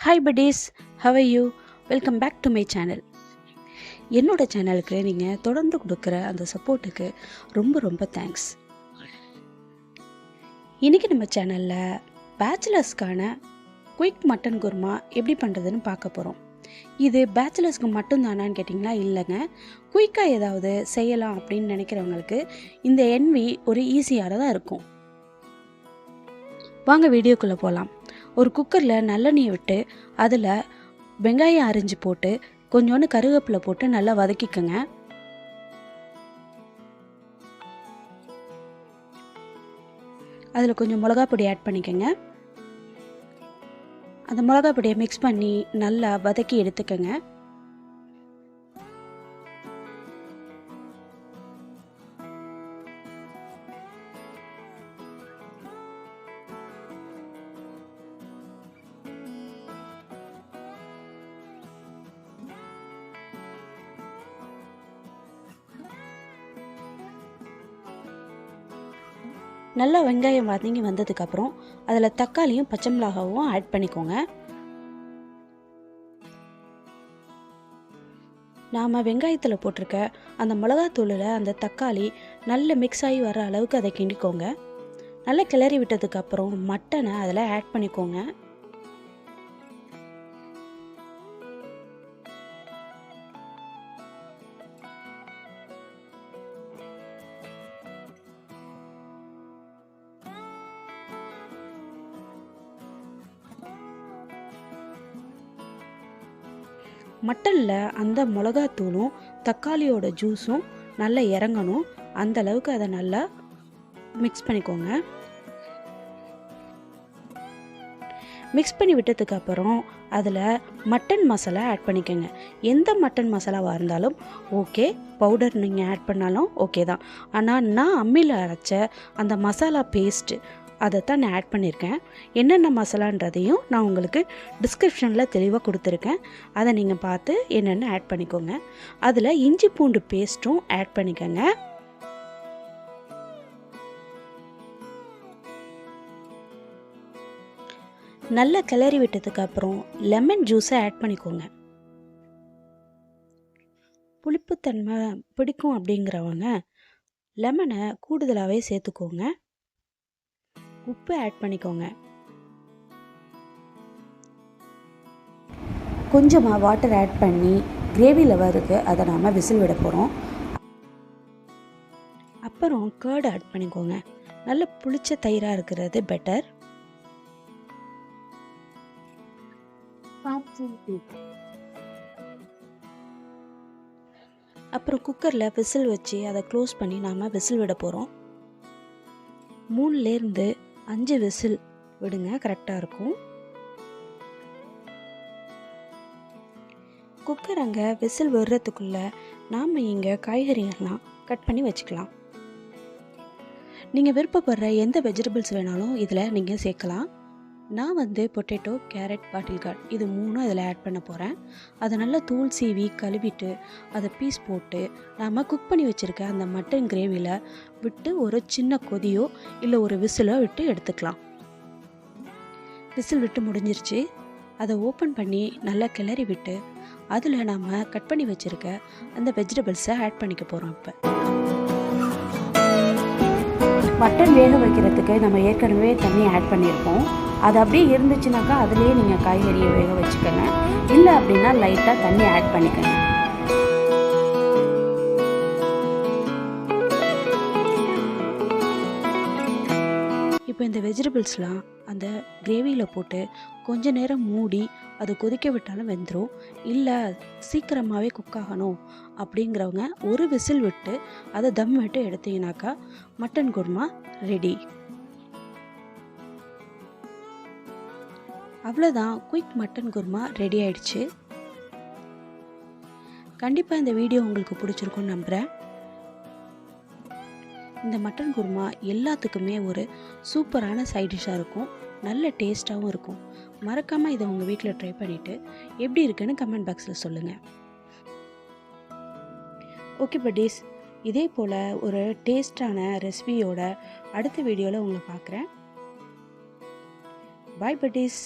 Hi buddies. How you welcome back to my channel என்னோட சேனலுக்கு நீங்கள் தொடர்ந்து கொடுக்குற அந்த சப்போர்ட்டுக்கு ரொம்ப ரொம்ப தேங்க்ஸ் இன்றைக்கி நம்ம சேனலில் பேச்சுலர்ஸ்க்கான குயிக் மட்டன் குருமா எப்படி பண்ணுறதுன்னு பார்க்க போகிறோம் இது பேச்சுலர்ஸ்க்கு மட்டும்தானான்னு கேட்டிங்களா இல்லைங்க. குயிக்காக ஏதாவது செய்யலாம் அப்படின்னு நினைக்கிறவங்களுக்கு இந்த என்வி ஒரு ஈஸியாக தான் இருக்கும். வாங்க வீடியோக்குள்ளே போகலாம் ஒரு குக்கரில் நல்லெண்ணெயை விட்டு அதில் வெங்காயம் அரிஞ்சு போட்டு கொஞ்சோண்டு கருவேப்பிலை போட்டு நல்லா வதக்கிக்கோங்க. அதில் கொஞ்சம் மிளகா பொடி ஆட் பண்ணிக்கோங்க. அந்த மிளகா பொடியை மிக்ஸ் பண்ணி நல்லா வதக்கி எடுத்துக்கோங்க. நல்லா வெங்காயம் வதங்கி வந்ததுக்கப்புறம் அதில் தக்காளியும் பச்சை மிளகாவும் ஆட் பண்ணிக்கோங்க. நாம் வெங்காயத்தில் போட்டிருக்க அந்த மிளகாத்தூளில் அந்த தக்காளி நல்ல மிக்ஸ் ஆகி வர அளவுக்கு அதை கிண்டிக்கோங்க. நல்லா கிளறி விட்டதுக்கப்புறம் மட்டனை அதில் ஆட் பண்ணிக்கோங்க. மட்டனில் அந்த மிளகாத்தூளும் தக்காளியோட ஜூஸும் நல்லா இறங்கணும். அந்த அளவுக்கு அதை நல்லா மிக்ஸ் பண்ணிக்கோங்க. மிக்ஸ் பண்ணி விட்டதுக்கு அப்புறம் அதில் மட்டன் மசாலா ஆட் பண்ணிக்கோங்க. எந்த மட்டன் மசாலாவாக இருந்தாலும் ஓகே பவுடர் நீங்கள் ஆட் பண்ணாலும் ஓகே தான். ஆனால் நான் அம்மியில் அரைச்ச அந்த மசாலா பேஸ்ட்டு அதை தான் நான் ஆட் பண்ணியிருக்கேன். என்னென்ன மசாலான்றதையும் நான் உங்களுக்கு டிஸ்கிரிப்ஷனில் தெளிவாக கொடுத்துருக்கேன். அதை நீங்கள் பார்த்து என்னென்ன ஆட் பண்ணிக்கோங்க. அதில் இஞ்சி பூண்டு பேஸ்ட்டும் ஆட் பண்ணிக்கோங்க. நல்லா கிளறி விட்டதுக்கு அப்புறம் லெமன் ஜூஸை ஆட் பண்ணிக்கோங்க. புளிப்புத்தன்மை பிடிக்கும் அப்படிங்கிறவங்க லெமனை கூடுதலாகவே சேர்த்துக்கோங்க. உப்பு ஆட் பண்ணிக்கோங்க. கொஞ்சமாக வாட்டர் ஆட் பண்ணி கிரேவி லெவலுக்கு அதை நாம் விசில் விட போகிறோம் அப்புறம் கேர்டு ஆட் பண்ணிக்கோங்க. நல்ல புளிச்ச தயிராக இருக்கிறது பெட்டர் அப்புறம் குக்கரில் விசில் வச்சு அதை க்ளோஸ் பண்ணி நாம் விசில் விட போகிறோம் மூணுலேருந்து அஞ்சு விசில் விடுங்க கரெக்டாக இருக்கும். குக்கர் அங்கே விசில் விடுறதுக்குள்ளே நாம் இங்கே காய்கறிகள்லாம் கட் பண்ணி வச்சுக்கலாம். நீங்கள் விருப்பப்படுற எந்த வெஜிடபிள்ஸ் வேணாலும் இதில் நீங்கள் சேர்க்கலாம். நான் வந்து பொட்டேட்டோ கேரட் பாட்டில் கார்ட் இது மூணும் இதில் ஆட் பண்ண போகிறேன் அதை நல்லா தூள் சீவி கழுவிட்டு அதை பீஸ் போட்டு நாம் குக் பண்ணி வச்சுருக்க அந்த மட்டன் கிரேவியில் விட்டு ஒரு சின்ன கொதியோ இல்லை ஒரு விசிலோ விட்டு எடுத்துக்கலாம். விசில் விட்டு முடிஞ்சிருச்சு. அதை ஓப்பன் பண்ணி நல்லா கிளறி விட்டு அதில் நாம் கட் பண்ணி வச்சுருக்க அந்த வெஜிடபிள்ஸை ஆட் பண்ணிக்க போகிறோம் இப்போ. மட்டன் வேக வைக்கிறதுக்கு நம்ம ஏற்கனவே தண்ணி ஆட் பண்ணியிருக்கோம். அது அப்படியே இருந்துச்சுனாக்கா அதுலேயே நீங்கள் காய்கறியை வேக வச்சுக்கோங்க. இல்லை அப்படின்னா லைட்டாக தண்ணி ஆட் பண்ணிக்கோங்க. இப்போ இந்த வெஜிடபிள்ஸ்லாம் அந்த கிரேவியில் போட்டு கொஞ்ச நேரம் மூடி அதை கொதிக்க விட்டாலும் வெந்துடும் இல்லை சீக்கிரமாகவே குக் ஆகணும் அப்படிங்கிறவங்க ஒரு விசில் விட்டு அதை தம் விட்டு எடுத்தீங்கனாக்கா மட்டன் குருமா ரெடி அவ்வளோதான் குயிக் மட்டன் குருமா ரெடி ஆயிடுச்சு. கண்டிப்பாக இந்த வீடியோ உங்களுக்கு பிடிச்சிருக்கும்னு நம்புகிறேன் இந்த மட்டன் குருமா எல்லாத்துக்குமே ஒரு சூப்பரான சைட் டிஷ்ஷாக இருக்கும். நல்ல டேஸ்ட்டாகவும் இருக்கும். மறக்காமல் இதை உங்கள் வீட்டில் ட்ரை பண்ணிவிட்டு எப்படி இருக்குன்னு கமெண்ட் பாக்ஸில் சொல்லுங்கள் ஓகே பட்டீஸ் இதே போல் ஒரு டேஸ்டான ரெசிபியோட அடுத்த வீடியோவில் உங்களை பார்க்குறேன். பாய் பட்டீஸ்